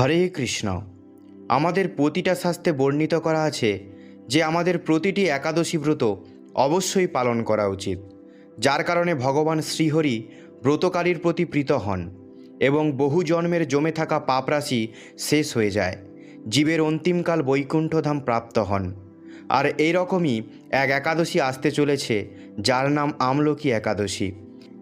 হরে কৃষ্ণ। আমাদের প্রতিটা শাস্ত্রে বর্ণিত করা আছে যে আমাদের প্রতিটি একাদশী ব্রত অবশ্যই পালন করা উচিত। যার কারণে ভগবান শ্রীহরি ব্রতকারীর প্রতি প্রীত হন এবং বহু জন্মের জমে থাকা পাপরাশি শেষ হয়ে যায়। জীবের অন্তিমকাল বৈকুণ্ঠধাম প্রাপ্ত হন। আর এই রকমই এক একাদশী আসতে চলেছে, যার নাম আমলকি একাদশী।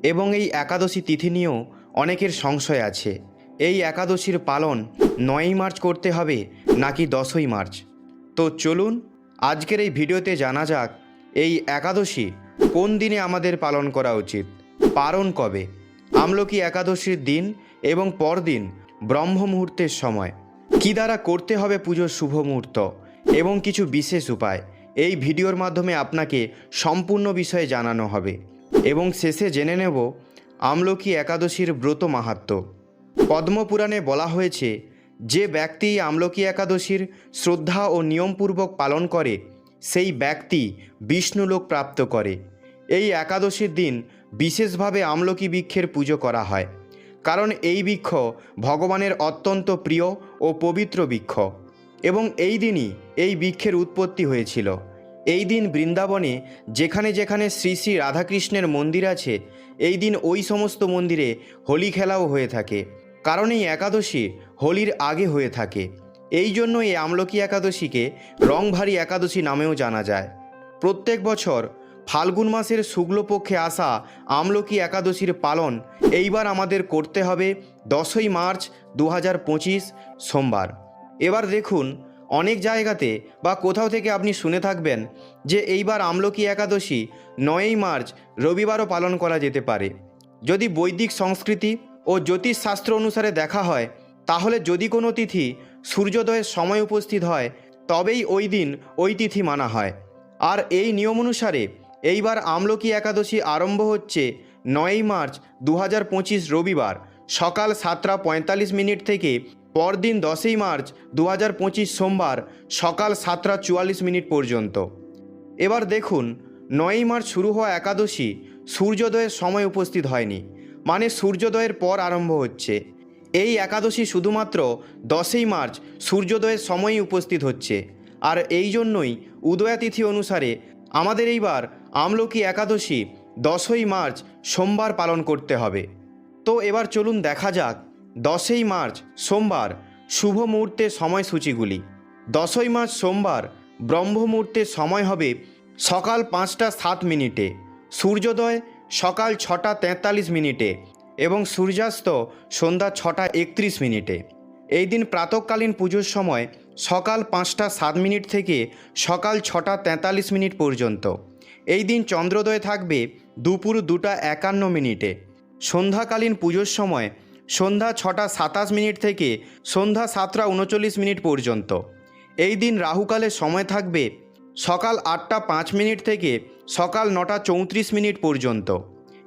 এবং এই একাদশী তিথি নিয়েও অনেকের সংশয় আছে। এই একাদশীর পালন নয়ই মার্চ করতে হবে নাকি দশই মার্চ? তো চলুন, আজকের এই ভিডিওতে জানা যাক এই একাদশী কোন দিনে আমাদের পালন করা উচিত, পারণ কবে? আমলকি একাদশীর দিন এবং পরদিন ব্রহ্ম মুহূর্তের সময়। কি দ্বারা করতে হবে পুজোর শুভ মুহূর্ত এবং কিছু বিশেষ উপায়, এই ভিডিওর মাধ্যমে আপনাকে সম্পূর্ণ বিষয়ে জানানো হবে। এবং শেষে জেনে নেব আমলকি একাদশীর ব্রত মাহাত্ম্য পদ্মপুরাণে বলা হয়েছে, যে ব্যক্তি আমলকি একাদশীর শ্রদ্ধা ও নিয়মপূর্বক পালন করে, সেই ব্যক্তি বিষ্ণুলোক প্রাপ্ত করে। এই একাদশীর দিন বিশেষভাবে আমলকি বৃক্ষের পুজো করা হয়, কারণ এই বৃক্ষ ভগবানের অত্যন্ত প্রিয় ও পবিত্র বৃক্ষ। এবং এই দিনই এই বৃক্ষের উৎপত্তি হয়েছিল। এই দিন বৃন্দাবনে যেখানে যেখানে শ্রী শ্রী রাধাকৃষ্ণের মন্দির আছে, এই দিন ওই সমস্ত মন্দিরে হোলি খেলাও হয়ে থাকে। কারণ এই একাদশী হোলির আগে হয়ে থাকে। এই জন্য এই আমলকি একাদশীকে রংভারী একাদশী নামেও জানা যায়। প্রত্যেক বছর ফাল্গুন মাসের শুক্লপক্ষে আসা আমলকি একাদশীর পালন এইবার আমাদের করতে হবে দশই মার্চ দু হাজার পঁচিশ, সোমবার। এবার দেখুন, অনেক জায়গাতে বা কোথাও থেকে আপনি শুনে থাকবেন যে এইবার আমলকি একাদশী নয়ই মার্চ রবিবারও পালন করা যেতে পারে। যদি বৈদিক সংস্কৃতি ও জ্যোতিষশাস্ত্র অনুসারে দেখা হয়, তাহলে যদি কোনো তিথি সূর্যোদয়ের সময় উপস্থিত হয়, তবেই ওই দিন ওই তিথি মানা হয়। আর এই নিয়ম অনুসারে, এইবার আমলকি একাদশী আরম্ভ হচ্ছে নয়ই মার্চ দু হাজার পঁচিশ রবিবার, সকাল সাতটা পঁয়তাল্লিশ মিনিট থেকে পরদিন দশই মার্চ দু হাজার পঁচিশ সোমবার, সকাল সাতটা চুয়াল্লিশ মিনিট পর্যন্ত। এবার দেখুন, নয়ই মার্চ শুরু হওয়া একাদশী সূর্যোদয়ের সময় উপস্থিত হয়নি। মানে সূর্যোদয়ের পর আরম্ভ হচ্ছে। এই একাদশী শুধুমাত্র দশই মার্চ সূর্যোদয়ের সময়ই উপস্থিত হচ্ছে। আর এই জন্যই উদয়াতিথি অনুসারে আমাদের এইবার আমলকি একাদশী দশই মার্চ সোমবার পালন করতে হবে। তো এবার চলুন দেখা যাক দশই মার্চ সোমবার শুভ মুহূর্তের সময়সূচিগুলি। দশই মার্চ সোমবার ব্রহ্ম মুহূর্তের সময় হবে সকাল পাঁচটা সাত মিনিটে। সূর্যোদয় সকাল ছটা তেতাল্লিশ মিনিটে এবং সূর্যাস্ত সন্ধ্যা ছটা একত্রিশ মিনিটে। এই দিন প্রাতকালীন পুজোর সময় সকাল পাঁচটা সাত মিনিট থেকে সকাল ছটা তেতাল্লিশ মিনিট পর্যন্ত। এই দিন চন্দ্রোদয় থাকবে দুপুর দুটা একান্ন মিনিটে। সন্ধ্যাকালীন পুজোর সময় সন্ধ্যা ছটা সাতাশ মিনিট থেকে সন্ধ্যা সাতটা উনচল্লিশ মিনিট পর্যন্ত। এই দিন রাহুকালের সময় থাকবে সকাল আটটা পাঁচ মিনিট থেকে সকাল নটা চৌত্রিশ মিনিট পর্যন্ত।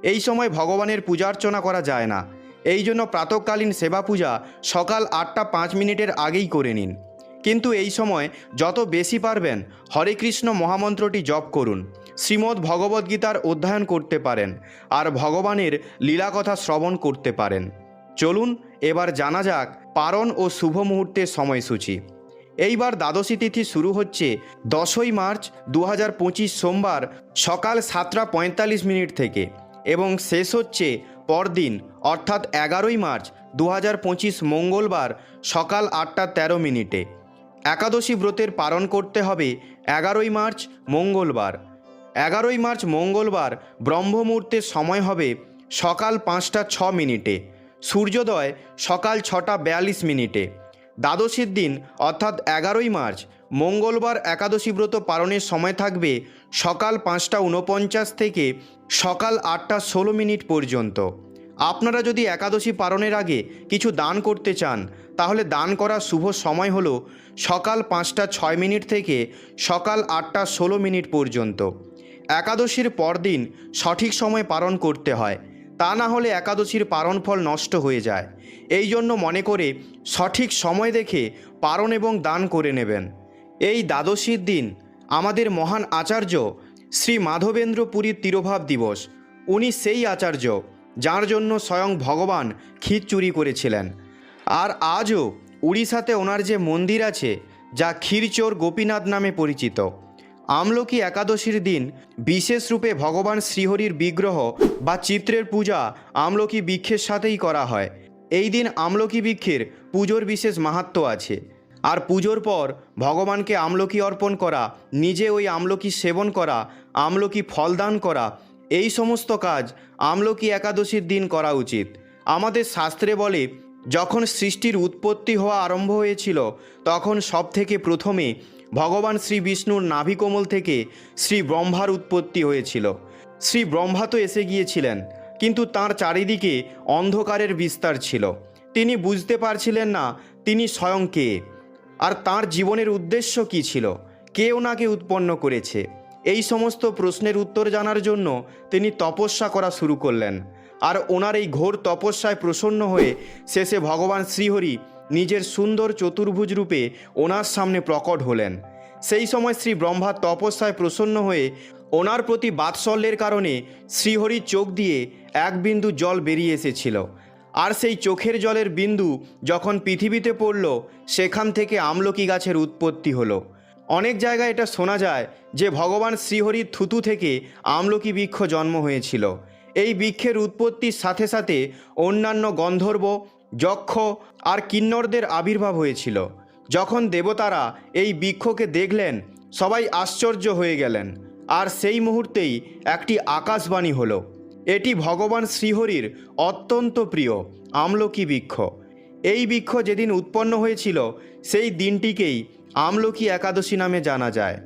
এই সময় ভগবানের পূজার্চনা করা যায় না। এই জন্য প্রাতকালীন সেবা পূজা সকাল আটটা পাঁচ মিনিটের আগেই করে নিন। কিন্তু এই সময় যত বেশি পারবেন, হরে কৃষ্ণ মহামন্ত্রটি জপ করুন। শ্রীমদ্ ভগবদ্গীতার অধ্যয়ন করতে পারেন আর ভগবানের লীলাকথা শ্রবণ করতে পারেন। চলুন, এবার জানা যাক পারণ ও শুভ মুহূর্তের সময়সূচি। এইবার দ্বাদশী তিথি শুরু হচ্ছে দশই মার্চ দু হাজার পঁচিশ সোমবার সকাল সাতটা পঁয়তাল্লিশ মিনিট থেকে এবং শেষ হচ্ছে পরদিন, অর্থাৎ এগারোই মার্চ দু হাজার পঁচিশ মঙ্গলবার সকাল আটটা তেরো মিনিটে। একাদশী ব্রতের পালন করতে হবে এগারোই মার্চ মঙ্গলবার। এগারোই মার্চ মঙ্গলবার ব্রহ্ম মুহূর্তের সময় হবে সকাল পাঁচটা ছ মিনিটে, সূর্যোদয় সকাল ছটা বিয়াল্লিশ মিনিটে। দ্বাদশীর দিন, অর্থাৎ এগারোই মার্চ, মঙ্গলবার একাদশী ব্রত পালনের সময় থাকবে সকাল পাঁচটা উনপঞ্চাশ থেকে সকাল আটটা ষোলো মিনিট পর্যন্ত। আপনারা যদি একাদশী পালনের আগে কিছু দান করতে চান, তাহলে দান করার শুভ সময় হলো সকাল পাঁচটা ছয় মিনিট থেকে সকাল আটটা ষোলো মিনিট পর্যন্ত। একাদশীর পরদিন সঠিক সময় পালন করতে হয়। তা না হলে একাদশীর পারণ ফল নষ্ট হয়ে যায়। এই জন্য মনে করে সঠিক সময় দেখে পারণ এবং দান করে নেবেন। এই দ্বাদশীর দিন আমাদের মহান আচার্য শ্রী মাধবেন্দ্র পুরীর তিরোভাব দিবস। উনি সেই আচার্য যার জন্য স্বয়ং ভগবান ক্ষীর চুরি করেছিলেন। আর আজও উড়িষ্যাতে ওনার যে মন্দির আছে, যা ক্ষীরচোর গোপীনাথ নামে পরিচিত। আমলকি একাদশীর দিন বিশেষ রূপে ভগবান শ্রীহরির বিগ্রহ বা চিত্রের পূজা আমলকি বৃক্ষের সাথেই করা হয়। এই দিন আমলকি বৃক্ষের পুজোর বিশেষ মাহাত্ম আছে। আর পুজোর পর ভগবানকে আমলকি অর্পণ করা, নিজে ওই আমলকি সেবন করা, আমলকি ফলদান করা, এই সমস্ত কাজ আমলকি একাদশীর দিন করা উচিত। আমাদের শাস্ত্রে বলে, যখন সৃষ্টির উৎপত্তি হওয়া আরম্ভ হয়েছিল, তখন সব থেকে প্রথমে ভগবান শ্রী বিষ্ণুর নাভিকোমল থেকে শ্রী ব্রহ্মার উৎপত্তি হয়েছিল। শ্রী ব্রহ্মা তো এসে গিয়েছিলেন। কিন্তু তার চারিদিকে অন্ধকারের বিস্তার ছিল। তিনি বুঝতে পারছিলেন না, তিনি স্বয়ং কে? আর তার জীবনের উদ্দেশ্য কী ছিল? কে ওনাকে উৎপন্ন করেছে? এই সমস্ত প্রশ্নের উত্তর জানার জন্য তিনি তপস্যা করা শুরু করলেন। আর ওনার এই ঘোর তপস্যায় প্রসন্ন হয়ে শেষে ভগবান শ্রীহরি নিজের সুন্দর চতুর্ভুজ রূপে ওনার সামনে প্রকট হলেন। সেই সময় শ্রী ব্রহ্মার তপস্যায় প্রসন্ন হয়ে ওনার প্রতি বাৎসল্যের কারণে শ্রীহরির চোখ দিয়ে এক বিন্দু জল বেরিয়ে এসেছিল। আর সেই চোখের জলের বিন্দু যখন পৃথিবীতে পড়ল, সেখান থেকে আমলকি গাছের উৎপত্তি হলো। অনেক জায়গায় এটা শোনা যায় যে ভগবান শ্রীহরির থুতু থেকে আমলকি বৃক্ষ জন্ম হয়েছিল। এই বৃক্ষের উৎপত্তির সাথে সাথে অন্যান্য গন্ধর্ব, যক্ষ আর কিন্নরদের আবির্ভাব হয়েছিল। যখন দেবতারা এই বৃক্ষকে দেখলেন, সবাই আশ্চর্য হয়ে গেলেন। আর সেই মুহূর্তেই একটি আকাশবাণী হলো। এটি ভগবান শ্রীহরির অত্যন্ত প্রিয়, আমলকি বৃক্ষ। এই বৃক্ষ যেদিন উৎপন্ন হয়েছিল, সেই দিনটিকেই আমলকি একাদশী নামে জানা যায়।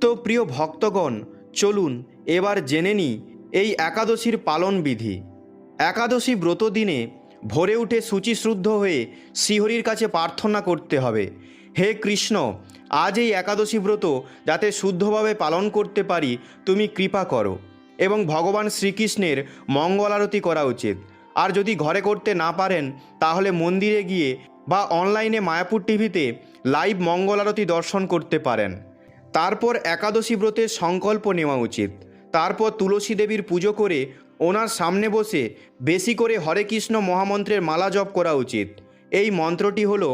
তো প্রিয় ভক্তগণ, চলুন এবার জেনে নিই এই একাদশীর পালন বিধি। একাদশী ব্রত দিনে ভোরে উঠে শুচিশ্রুদ্ধ হয়ে শ্রীহরির কাছে প্রার্থনা করতে হবে। হে কৃষ্ণ, আজ এই একাদশী ব্রত যাতে শুদ্ধভাবে পালন করতে পারি, তুমি কৃপা করো এবং ভগবান শ্রীকৃষ্ণের মঙ্গল আরতি করা উচিত। আর যদি ঘরে করতে না পারেন, তাহলে মন্দিরে গিয়ে বা অনলাইনে মায়াপুর টিভিতে লাইভ মঙ্গল আরতি দর্শন করতে পারেন। তারপর একাদশী ব্রতের সংকল্প নেওয়া উচিত। তারপর তুলসী দেবীর পুজো করে ওনার সামনে বসে বেশি করে হরে কৃষ্ণ মহামন্ত্রের মালা জপ করা উচিত। এই মন্ত্রটি হল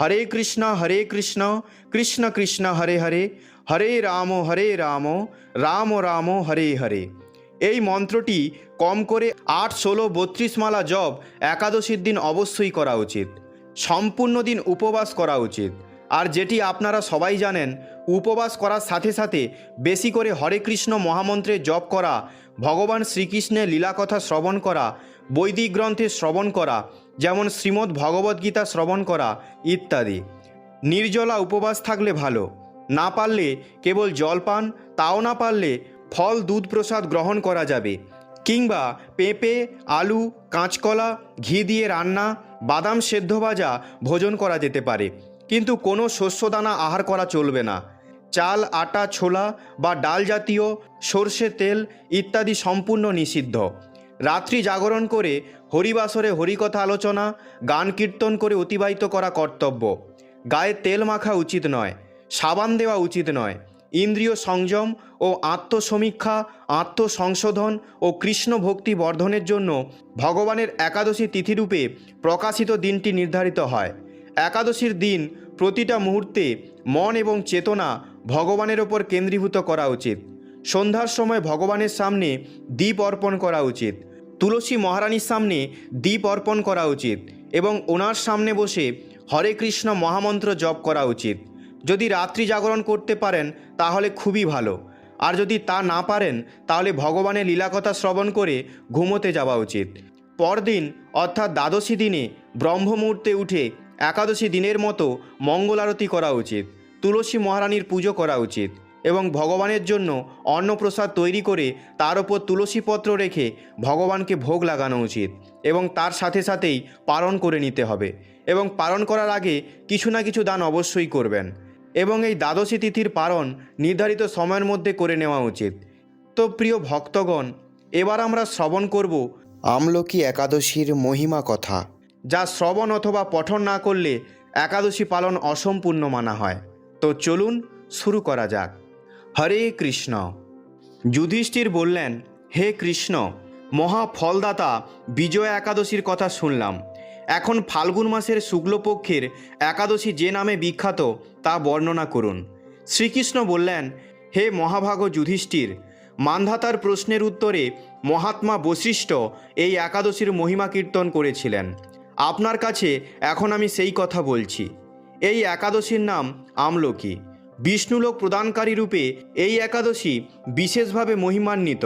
হরে কৃষ্ণ হরে কৃষ্ণ কৃষ্ণ কৃষ্ণ, হরে হরে হরে রাম হরে রাম রাম রাম, হরে হরে। এই মন্ত্রটি কম করে আট, ষোলো, বত্রিশ মালা জপ একাদশীর দিন অবশ্যই করা উচিত। সম্পূর্ণ দিন উপবাস করা উচিত। আর যেটি আপনারা সবাই জানেন, উপবাস করার সাথে সাথে বেশি করে হরে কৃষ্ণ মহামন্ত্রে জপ করা, ভগবান শ্রীকৃষ্ণের লীলাকথা শ্রবণ করা বৈদিক গ্রন্থে শ্রবণ করা, যেমন শ্রীমদ্ ভগবদ্গীতা শ্রবণ করা ইত্যাদি। নির্জলা উপবাস থাকলে ভালো। না পারলে কেবল জল পান, তাও না পারলে ফল দুধ প্রসাদ গ্রহণ করা যাবে। কিংবা পেঁপে, আলু, কাঁচকলা, ঘি দিয়ে রান্না, বাদাম সেদ্ধ ভাজা ভোজন করা যেতে পারে। কিন্তু কোনো শস্যদানা আহার করা চলবে না। চাল, আটা, ছোলা বা ডাল জাতীয় সর্ষে তেল ইত্যাদি সম্পূর্ণ নিষিদ্ধ। রাত্রি জাগরণ করে হরিবাসরে হরিকথা আলোচনা, গান কীর্তন করে অতিবাহিত করা কর্তব্য। গায়ে তেল মাখা উচিত নয়, সাবান দেওয়া উচিত নয়। ইন্দ্রিয় সংযম ও আত্মসমীক্ষা, আত্মসংশোধন ও কৃষ্ণ ভক্তি বর্ধনের জন্য ভগবানের একাদশী তিথিরূপে প্রকাশিত দিনটি নির্ধারিত হয়। একাদশীর দিন প্রতিটা মুহূর্তে মন এবং চেতনা ভগবানের ওপর কেন্দ্রীভূত করা উচিত। সন্ধ্যার সময় ভগবানের সামনে দীপ অর্পণ করা উচিত। তুলসী মহারানীর সামনে দীপ অর্পণ করা উচিত এবং ওনার সামনে বসে হরে কৃষ্ণ মহামন্ত্র জপ করা উচিত। যদি রাত্রি জাগরণ করতে পারেন, তাহলে খুবই ভালো। আর যদি তা না পারেন, তাহলে ভগবানের লীলাকথা শ্রবণ করে ঘুমোতে যাওয়া উচিত। পরদিন, অর্থাৎ দ্বাদশী দিনে ব্রহ্ম মুহূর্তে উঠে একাদশী দিনের মতো মঙ্গল আরতি করা উচিত। তুলসী মহারানীর পুজো করা উচিত। এবং ভগবানের জন্য অন্নপ্রসাদ তৈরি করে তার ওপর তুলসী পত্র রেখে ভগবানকে ভোগ লাগানো উচিত এবং তার সাথে সাথেই পালন করে নিতে হবে এবং পালন করার আগে কিছু না কিছু দান অবশ্যই করবেন এবং এই দ্বাদশী তিথির পালন নির্ধারিত সময়ের মধ্যে করে নেওয়া উচিত। তো প্রিয় ভক্তগণ, এবার আমরা শ্রবণ করব আমলকি একাদশীর মহিমা কথা, যা শ্রবণ অথবা পঠন না করলে একাদশী পালন অসম্পূর্ণ মানা হয়। তো চলুন শুরু করা যাক। হরে কৃষ্ণ। যুধিষ্ঠির বললেন, হে কৃষ্ণ, মহা ফলদাতা, বিজয়া একাদশীর কথা শুনলাম। এখন ফাল্গুন মাসের শুক্লপক্ষের একাদশী যে নামে বিখ্যাত, তা বর্ণনা করুন। শ্রীকৃষ্ণ বললেন, হে মহাভাগ যুধিষ্ঠির, মান্ধাতার প্রশ্নের উত্তরে মহাত্মা বশিষ্ঠ এই একাদশীর মহিমা কীর্তন করেছিলেন। আপনার কাছে এখন আমি সেই কথা বলছি। এই একাদশীর নাম আমলকি। বিষ্ণুলোক প্রদানকারী রূপে এই একাদশী বিশেষভাবে মহিমান্বিত।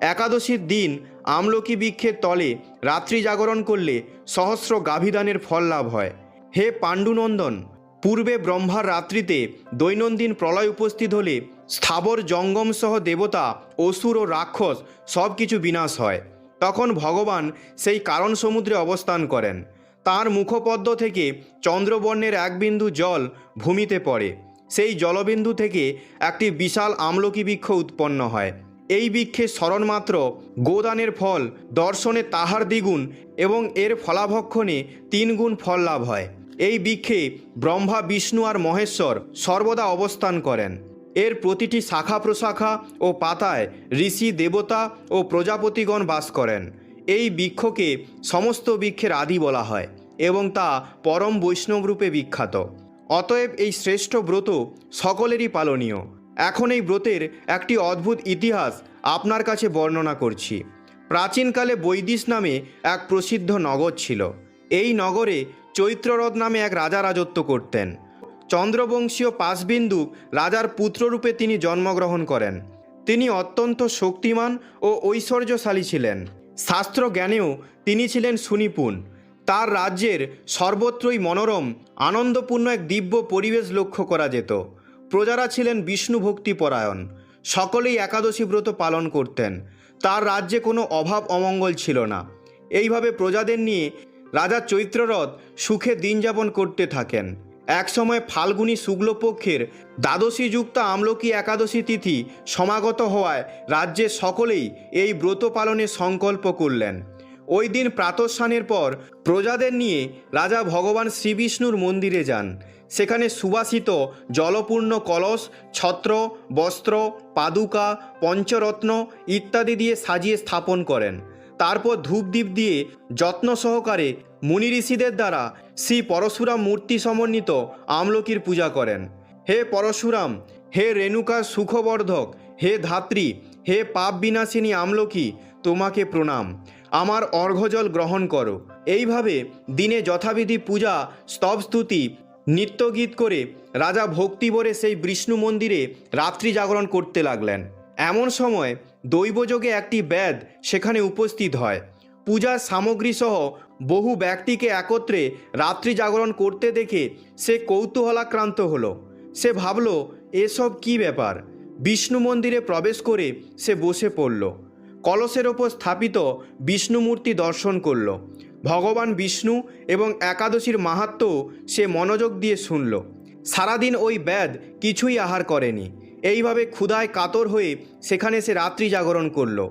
একাদশীর দিন আমলকি বৃক্ষের তলে রাত্রি জাগরণ করলে সহস্র গাভিদানের ফল লাভ হয়। হে পাণ্ডুনন্দন, পূর্বে ব্রহ্মার রাত্রিতে দৈনন্দিন প্রলয় উপস্থিত হলে স্থাবর জঙ্গম সহ দেবতা, অসুর ও রাক্ষস সব কিছু বিনাশ হয়। তখন ভগবান সেই কারণ সমুদ্রে অবস্থান করেন। তার মুখপদ্ম থেকে চন্দ্রবর্ণের এক বিন্দু জল ভূমিতে পড়ে। সেই জলবিন্দু থেকে একটি বিশাল আমলকি বৃক্ষ উৎপন্ন হয়। এই বৃক্ষে স্মরণমাত্র গোদানের ফল, দর্শনে তাহার দ্বিগুণ এবং এর ফলাভক্ষণে তিনগুণ ফল লাভ হয়। এই বৃক্ষে ব্রহ্মা, বিষ্ণু আর মহেশ্বর সর্বদা অবস্থান করেন। এর প্রতিটি শাখা প্রশাখা ও পাতায় ঋষি, দেবতা ও প্রজাপতিগণ বাস করেন। এই বৃক্ষকে সমস্ত বৃক্ষের আদি বলা হয় এবং তা পরম বৈষ্ণব রূপে বিখ্যাত। অতএব এই শ্রেষ্ঠ ব্রত সকলেরই পালনীয়। এখন এই ব্রতের একটি অদ্ভুত ইতিহাস আপনার কাছে বর্ণনা করছি। প্রাচীনকালে বৈদিশ নামে এক প্রসিদ্ধ নগর ছিল। এই নগরে চৈত্ররথ নামে এক রাজা রাজত্ব করতেন। চন্দ্রবংশীয় পাশবিন্দু রাজার পুত্ররূপে তিনি জন্মগ্রহণ করেন। তিনি অত্যন্ত শক্তিমান ও ঐশ্বর্যশালী ছিলেন। শাস্ত্র জ্ঞানেও তিনি ছিলেন সুনিপুণ। তার রাজ্যের সর্বত্রই মনোরম, আনন্দপূর্ণ এক দিব্য পরিবেশ লক্ষ্য করা যেত। প্রজারা ছিলেন বিষ্ণু ভক্তি পরায়ণ সকলেই একাদশী ব্রত পালন করতেন। তার রাজ্যে কোনো অভাব অমঙ্গল ছিল না। এইভাবে প্রজাদের নিয়ে রাজা চৈত্ররথ সুখে দিন যাপন করতে থাকেন। একসময় ফাল্গুনী শুক্লপক্ষের দ্বাদশী যুক্ত আমলকি একাদশী তিথি সমাগত হওয়ায় রাজ্যের সকলেই এই ব্রত পালনের সংকল্প করলেন। ওই দিন প্রাতঃস্নানের পর প্রজাদের নিয়ে রাজা ভগবান শ্রীবিষ্ণুর মন্দিরে যান। সেখানে সুবাসিত জলপূর্ণ কলস, ছত্র, বস্ত্র, পাদুকা, পঞ্চরত্ন ইত্যাদি দিয়ে সাজিয়ে স্থাপন করেন। তারপর ধূপদীপ দিয়ে যত্ন সহকারে মুনি ঋষিদের দ্বারা শ্রী পরশুরাম মূর্তি সমন্বিত আমলকির পূজা করেন। হে পরশুরাম, হে রেণুকা সুখবর্ধক, হে ধাত্রী, হে পাপ বিনাশিনী আমলকি, তোমাকে প্রণাম। আমার অর্ঘ্যজল গ্রহণ করো। এইভাবে দিনে যথাবিধি পূজা স্তবস্তুতি নিত্যগীত করে রাজা ভক্তিভরে সেই বিষ্ণু মন্দিরে রাত্রি জাগরণ করতে লাগলেন। এমন সময় দৈবযোগে একটি ব্যাদ সেখানে উপস্থিত হয়। পূজার সামগ্রী সহ বহু ব্যক্তিকে একত্রে রাত্রি জাগরণ করতে দেখে সে কৌতূহলাক্রান্ত হলো। সে ভাবল, এসব কি ব্যাপার? বিষ্ণু মন্দিরে প্রবেশ করে সে বসে পড়ল। কলসের ওপর স্থাপিত বিষ্ণুমূর্তি দর্শন করল। ভগবান বিষ্ণু এবং একাদশীর মাহাত্ম সে মনোযোগ দিয়ে শুনল। সারাদিন ওই ব্যাদ কিছুই আহার করেনি। এইভাবে ক্ষুধায় কাতর হয়ে সেখানে সে রাত্রি জাগরণ করল।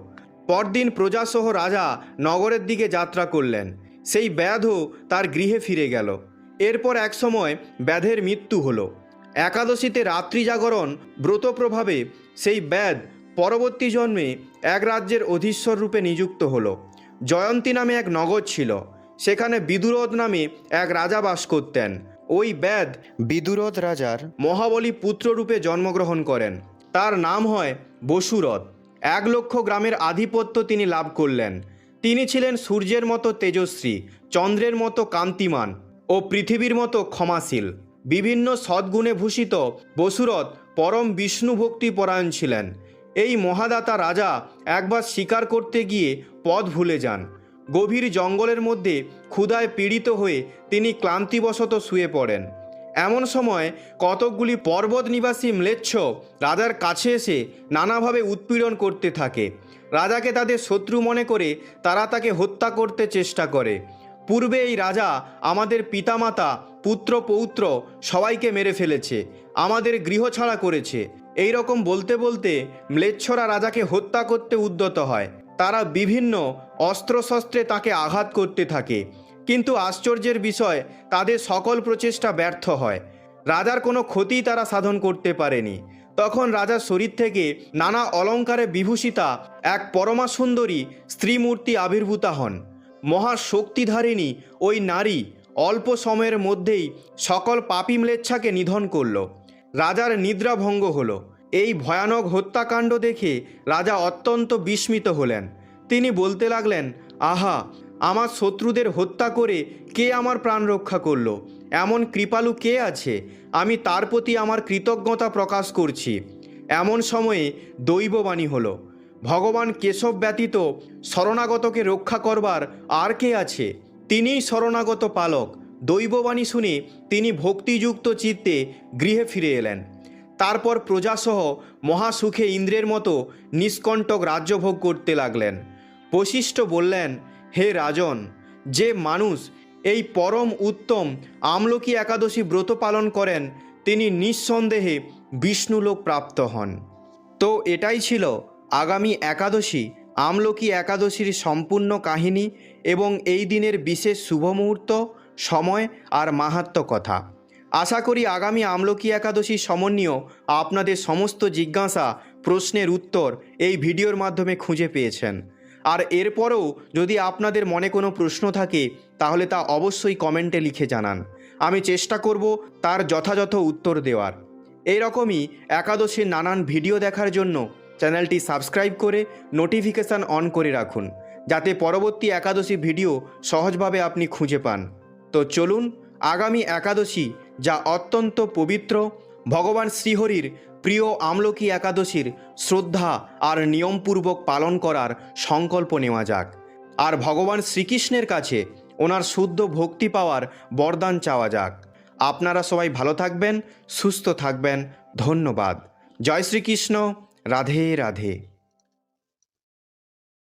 পরদিন প্রজাসহ রাজা নগরের দিকে যাত্রা করলেন। সেই ব্যাধও তার গৃহে ফিরে গেল। এরপর এক সময় ব্যাধের মৃত্যু হলো। একাদশীতে রাত্রি জাগরণ ব্রত প্রভাবে সেই ব্যাধ পরবর্তী জন্মে এক রাজ্যের অধীশ্বর রূপে নিযুক্ত হল। জয়ন্তী নামে এক নগর ছিল। সেখানে বিদুরদ নামে এক রাজা বাস করতেন। ওই ব্যাধ বিদুরদ রাজার মহাবলী পুত্ররূপে জন্মগ্রহণ করেন। তার নাম হয় বসুরথ এক লক্ষ গ্রামের আধিপত্য তিনি লাভ করলেন। তিনি ছিলেন সূর্যের মতো তেজস্বী চন্দ্রের মতো কান্তিমান ও পৃথিবীর মতো ক্ষমাশীল। বিভিন্ন সদ্গুণে ভূষিত বসুরথ পরম বিষ্ণু ভক্তি পরায়ণ ছিলেন। এই মহাদাতা রাজা একবার শিকার করতে গিয়ে পথ ভুলে যান। গভীর জঙ্গলের মধ্যে ক্ষুধায় পীড়িত হয়ে তিনি ক্লান্তিবশত শুয়ে পড়েন। এমন সময় কতকগুলি পর্বত নিবাসী ম্লেচ্ছ রাজার কাছে এসে নানাভাবে উৎপীড়ন করতে থাকে। রাজাকে তাদের শত্রু মনে করে তারা তাকে হত্যা করতে চেষ্টা করে। পূর্বে এই রাজা আমাদের পিতামাতা পুত্র পৌত্র সবাইকে মেরে ফেলেছে, আমাদের গৃহ ছাড়া করেছে। এই রকম বলতে বলতে ম্লেচ্ছরা রাজাকে হত্যা করতে উদ্যত হয়। তারা বিভিন্ন অস্ত্রশস্ত্রে তাকে আঘাত করতে থাকে। কিন্তু আশ্চর্যের বিষয়, তাদের সকল প্রচেষ্টা ব্যর্থ হয়। রাজার কোনো ক্ষতি তারা সাধন করতে পারেনি। তখন রাজার শরীর থেকে নানা অলঙ্কারে বিভূষিতা এক পরমা সুন্দরী স্ত্রী মূর্তি আবির্ভূতা হন। মহাশক্তিধারিণী ওই নারী অল্প সময়ের মধ্যেই সকল পাপি ম্লেচ্ছাকে নিধন করল। রাজার নিদ্রাভঙ্গ হলো। এই ভয়ানক হত্যাকাণ্ড দেখে রাজা অত্যন্ত বিস্মিত হলেন। তিনি বলতে লাগলেন, আহা, আমার শত্রুদের হত্যা করে কে আমার প্রাণ রক্ষা করল? এমন কৃপালু কে আছে? আমি তার প্রতি আমার কৃতজ্ঞতা প্রকাশ করছি। এমন সময়ে দৈববাণী হলো। ভগবান কেশব ব্যতীত শরণাগতকে রক্ষা করবার আর কে আছে? তিনিই শরণাগত পালক। দৈববাণী শুনে তিনি ভক্তিযুক্ত চিত্তে গৃহে ফিরে এলেন। তারপর প্রজাসহ মহাসুখে ইন্দ্রের মতো নিষ্কণ্টক রাজ্যভোগ করতে লাগলেন। বশিষ্ঠ বললেন, হে রাজন, যে মানুষ এই পরম উত্তম আমলকি একাদশী ব্রত পালন করেন, তিনি নিঃসন্দেহে বিষ্ণুলোক প্রাপ্ত হন। তো এটাই ছিল আগামী একাদশী, আমলকি একাদশীর সম্পূর্ণ কাহিনী এবং এই দিনের বিশেষ শুভ মুহূর্ত। সময় আর মাহাত্ম কথা। আশা করি আগামী আমলকি একাদশী সমন্বীয় আপনাদের সমস্ত জিজ্ঞাসা, প্রশ্নের উত্তর এই ভিডিওর মাধ্যমে খুঁজে পেয়েছেন। আর এরপরেও যদি আপনাদের মনে কোনো প্রশ্ন থাকে, তাহলে তা অবশ্যই কমেন্টে লিখে জানান। আমি চেষ্টা করব তার যথাযথ উত্তর দেওয়ার। এই রকমই একাদশীর নানান ভিডিও দেখার জন্য চ্যানেলটি সাবস্ক্রাইব করে নোটিফিকেশান অন করে রাখুন, যাতে পরবর্তী একাদশী ভিডিও সহজভাবে আপনি খুঁজে পান। তো চলুন আগামী একাদশী যা অত্যন্ত পবিত্র, ভগবান শ্রীহরির প্রিয় আমলকি একাদশীর শ্রদ্ধা আর নিয়মপূর্বক পালন করার সংকল্প নেওয়া যাক। আর ভগবান শ্রীকৃষ্ণের কাছে ওনার শুদ্ধ ভক্তি পাওয়ার বরদান চাওয়া যাক। আপনারা সবাই ভালো থাকবেন, সুস্থ থাকবেন, ধন্যবাদ। জয় শ্রীকৃষ্ণ, রাধে রাধে।